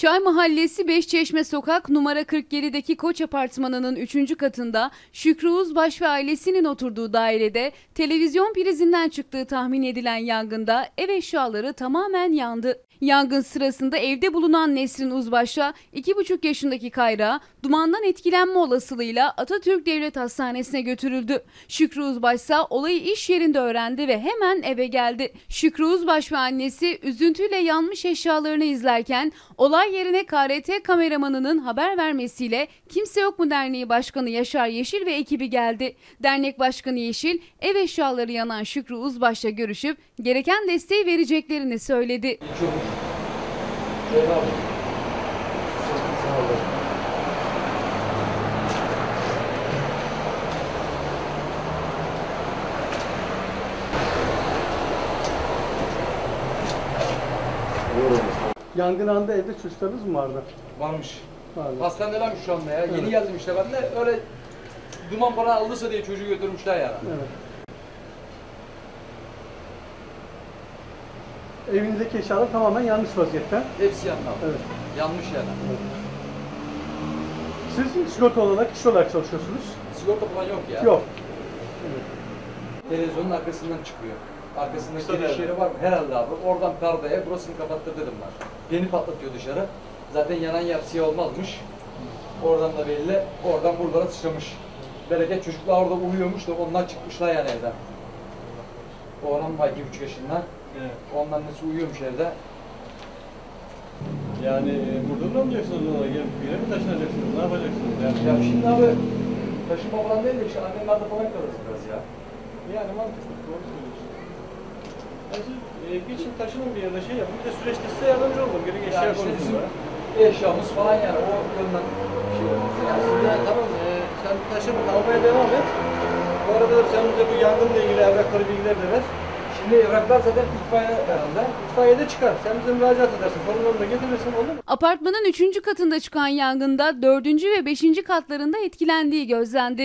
Çay Mahallesi Beşçeşme Sokak numara 47'deki Koç Apartmanı'nın 3. katında Şükrü Uzbaş ve ailesinin oturduğu dairede televizyon prizinden çıktığı tahmin edilen yangında ev eşyaları tamamen yandı. Yangın sırasında evde bulunan Nesrin Uzbaş'la 2,5 yaşındaki Kayra dumandan etkilenme olasılığıyla Atatürk Devlet Hastanesi'ne götürüldü. Şükrü Uzbaş ise olayı iş yerinde öğrendi ve hemen eve geldi. Şükrü Uzbaş ve annesi üzüntüyle yanmış eşyalarını izlerken olay yerine KRT kameramanının haber vermesiyle Kimse Yok mu Derneği Başkanı Yaşar Yeşil ve ekibi geldi. Dernek Başkanı Yeşil ev eşyaları yanan Şükrü Uzbaş'la görüşüp gereken desteği vereceklerini söyledi. Yangın anında evde çocuklarınız mı vardı? Varmış. Vardı. Hastanedelermiş şu anda ya. Yeni Evet. geldim işte ben de öyle duman falan aldıysa diye çocuğu götürmüşler yani. Evet. Evinizdeki eşyalar tamamen yanlış vaziyette. Hepsi yandı abi. Evet. Yanmış yani. Siz sigorta olarak, kişi olarak çalışıyorsunuz. Sigorta falan yok ya. Yok. Televizyonun arkasından çıkıyor. Arkasında Kısa giriş yeri var mı? Herhalde abi. Oradan perdeye burasını kapattır dedim ben. Yeni patlatıyor dışarı. Zaten yanan yer siyah olmazmış. Oradan da belli. Oradan buralara sıçramış. Bereket çocuklar orada uyuyormuş da onlar çıkmışlar yani evden. Oğlan var iki buçuk yaşında. Evet. Onun annesi uyuyormuş evde. Yani e, burada mı olacaksınız ona? Gelip yere mi taşınacaksınız? Ne yapacaksınız? Yani, Ya şimdi abi taşınma falan değil de işte annemlerde falan kalırız biraz ya. yani mantıklı. Doğru e, geçin taşının bir yerde şey yapın. Bir de süreçte size yardımcı olun. Gerek eşya Yani işte konusunda. eşyamız falan yani o yönden şey olmaz. Yani siz de tamam e, sen taşın almaya devam et. Bu arada da sen bize bu yangınla ilgili evrakları bilgiler de ver. Şimdi evraklar zaten itfaiye herhalde. İtfaiyede çıkar. Sen bize müracaat edersin. Formlarını da getirirsin olur mu? Apartmanın 3. katında çıkan yangında 4. ve 5. katlarında etkilendiği gözlendi.